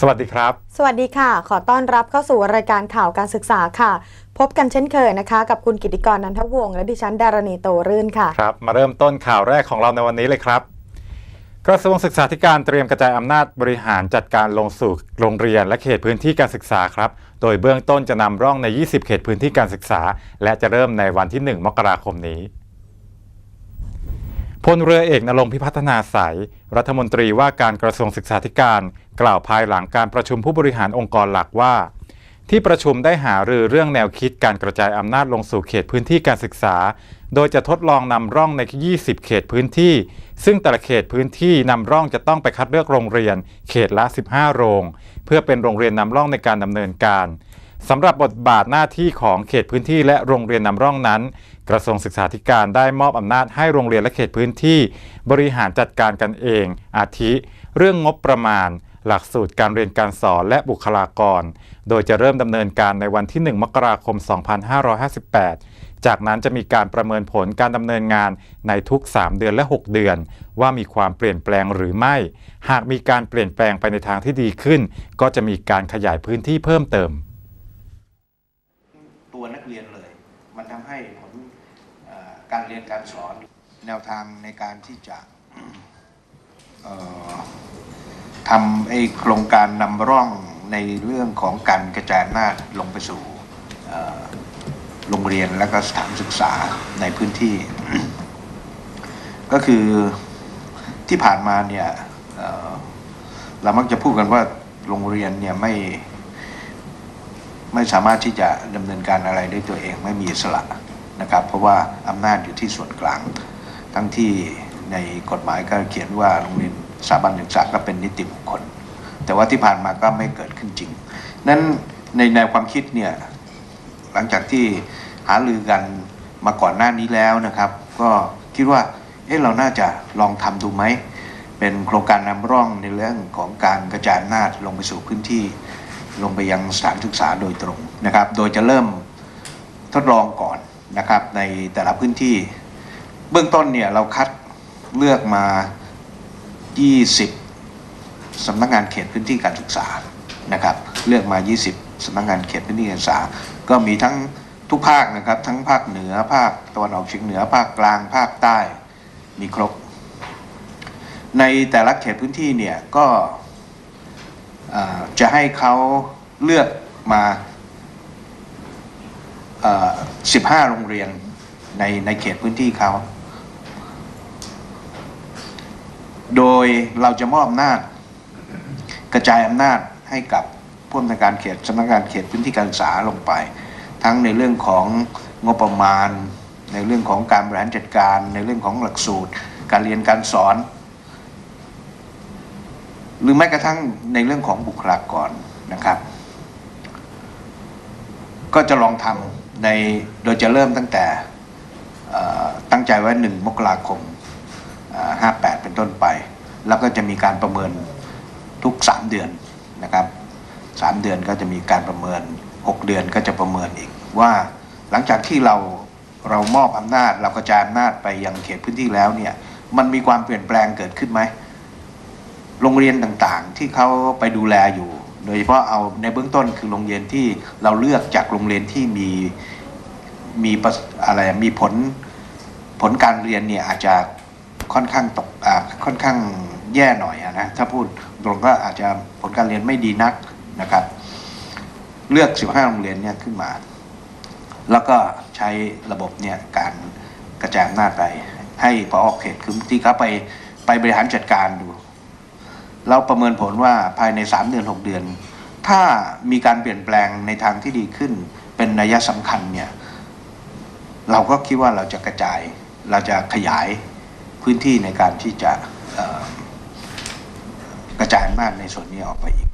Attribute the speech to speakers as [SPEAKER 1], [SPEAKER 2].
[SPEAKER 1] สวัสดีครับ
[SPEAKER 2] สวัสดีค่ะ ขอต้อนรับเข้าสู่รายการข่าวการศึกษาค่ะ พบกันเช่นเคยนะคะ กับคุณกิติกรนันทวงศ์และดิฉันดารณีโตรื่นค่ะ
[SPEAKER 1] ครับ มาเริ่มต้นข่าวแรกของเราในวันนี้เลยครับ กระทรวงศึกษาธิการเตรียมกระจายอำนาจบริหารจัดการลงสู่โรงเรียนและเขตพื้นที่การศึกษาครับ โดยเบื้องต้นจะนำร่องใน 20 เขตพื้นที่การศึกษา และจะเริ่มในวันที่ 1 มกราคมนี้พ ลเรือเอกนรงพิพัฒนาสายรัฐมนตรีว่าการกระทรวงศึกษาธิการ กล่าวภายหลังการประชุมผู้บริหารองค์กรหลักว่า ที่ประชุมได้หารือเรื่องแนวคิดการกระจายอำนาจลงสู่เขตพื้นที่การศึกษา โดยจะทดลองนำร่องใน 20 เขตพื้นที่ ซึ่งแต่ละเขตพื้นที่นำร่องจะต้องไปคัดเลือกโรงเรียน เขตละ 15 โรง เพื่อเป็นโรงเรียนนำร่องในการดำเนินการ สำหรับบทบาทหน้าที่ของเขตพื้นที่และโรงเรียนนำร่องนั้น กระทรวงศึกษาธิการได้มอบอำนาจให้โรงเรียนและเขตพื้นที่ บริหารจัดการกันเอง อาทิ เรื่องงบประมาณ หลักสูตรการเรียนการสอนและบุคลากร โดยจะเริ่มดำเนินการในวันที่ 1 มกราคม 2558 จากนั้นจะมีการประเมินผลการดำเนินงานในทุก 3 เดือนและ 6 เดือน ว่ามีความเปลี่ยนแปลงหรือไม่ หากมีการเปลี่ยนแปลงไปในทางที่ดีขึ้น ก็จะมีการขยายพื้นที่เพิ่มเติม
[SPEAKER 3] ตัวนักเรียนเลย มันทำให้ผลเอ่อ การเรียนการสอน แนวทางในการที่จะทำไอ้โครงการนำร่องในเรื่องของการกระจายอำนาจลงไปสู่โรงเรียนและก็สถานศึกษาในพื้นที่ ก็คือที่ผ่านมาเนี่ยเเรามักจะพูดกันว่าโรงเรียนเนี่ยไม่ไม่สามารถที่จะดำเนินการอะไรด้วยตัวเองไม่มีอิสระ นะครับ เพราะว่าอำนาจอยู่ที่ส่วนกลาง ทั้งที่ในกฎหมายก็เขียนว่าโรงเรียนสถาบันศึกษาก็เป็นนิติบุคคล แต่ว่าที่ผ่านมาก็ไม่เกิดขึ้นจริง นั้นในแนวความคิดเนี่ยหลังจากที่หารือกันมาก่อนหน้านี้แล้วนะครับ ก็คิดว่าเอ๊ะเราน่าจะลองทำดูไหมเป็นโครงการนำร่องในเรื่องของการกระจายอำนาจลงไปสู่พื้นที่ ลงไปยังสถานศึกษาโดยตรงนะครับ โดยจะเริ่มทดลองก่อน นะครับในแต่ละพื้นที่ เบื้องต้นเนี่ยเราคัดเลือกมา 20 สำนักงานเขตพื้นที่การศึกษานะครับเลือกมา 20 สำนักงานเขตพื้นที่การศึกษา ก็มีทั้งทุกภาคนะครับทั้งภาคเหนือภาคตะวันออกเฉียงเหนือภาคกลางภาคใต้มีครบ ในแต่ละเขตพื้นที่เนี่ยก็จะให้เขาเลือกมา 15 โรงเรียนในในเขตพื้นที่เขา โดยเราจะมอบอำนาจ กระจายอำนาจให้กับผู้อำนวยการเขตสำนักงานเขตพื้นที่การศึกษาลงไป ทั้งในเรื่องของงบประมาณ ในเรื่องของการบริหารจัดการ ในเรื่องของหลักสูตร การเรียนการสอน หรือแม้กระทั่งในเรื่องของบุคลากรนะครับ ก็จะลองทำในโดยจะเริ่มตั้งแต่ตั้งใจไว้หนึ่งมกราคมห้าแปดเป็นต้นไป แล้วก็จะมีการประเมินทุกสามเดือนนะครับสามเดือนก็จะมีการประเมินหกเดือนก็จะประเมินอีกว่าหลังจากที่เราเรามอบอำนาจ เรากระจายอำนาจไปยังเขตพื้นที่แล้วเนี่ยมันมีความเปลี่ยนแปลงเกิดขึ้นไหมโรงเรียนต่างๆ ที่เขาไปดูแลอยู่ โดยเฉพาะเอาในเบื้องต้นคือโรงเรียนที่เราเลือกจากโรงเรียนที่มีมีอะไรมีผลผลการเรียนเนี่ยอาจจะค่อนข้างตกค่อนข้างแย่หน่อยอะนะถ้าพูดตรงก็อาจจะผลการเรียนไม่ดีนักนะครับ เลือก 15 โรงเรียนเนี่ยขึ้นมา แล้วก็ใช้ระบบเนี่ยการกระจายอำนาจไป ให้พอเขตคือที่เขาไปไปบริหารจัดการดู เราประเมินผลว่าภายใน 3 เดือน 6 เดือน ถ้ามีการเปลี่ยนแปลงในทางที่ดีขึ้น เป็นนัยสำคัญเนี่ยเราก็คิดว่าเราจะกระจายเราจะขยายพื้นที่ในการที่จะกระจายอำนาจในส่วนนี้ออกไปอีก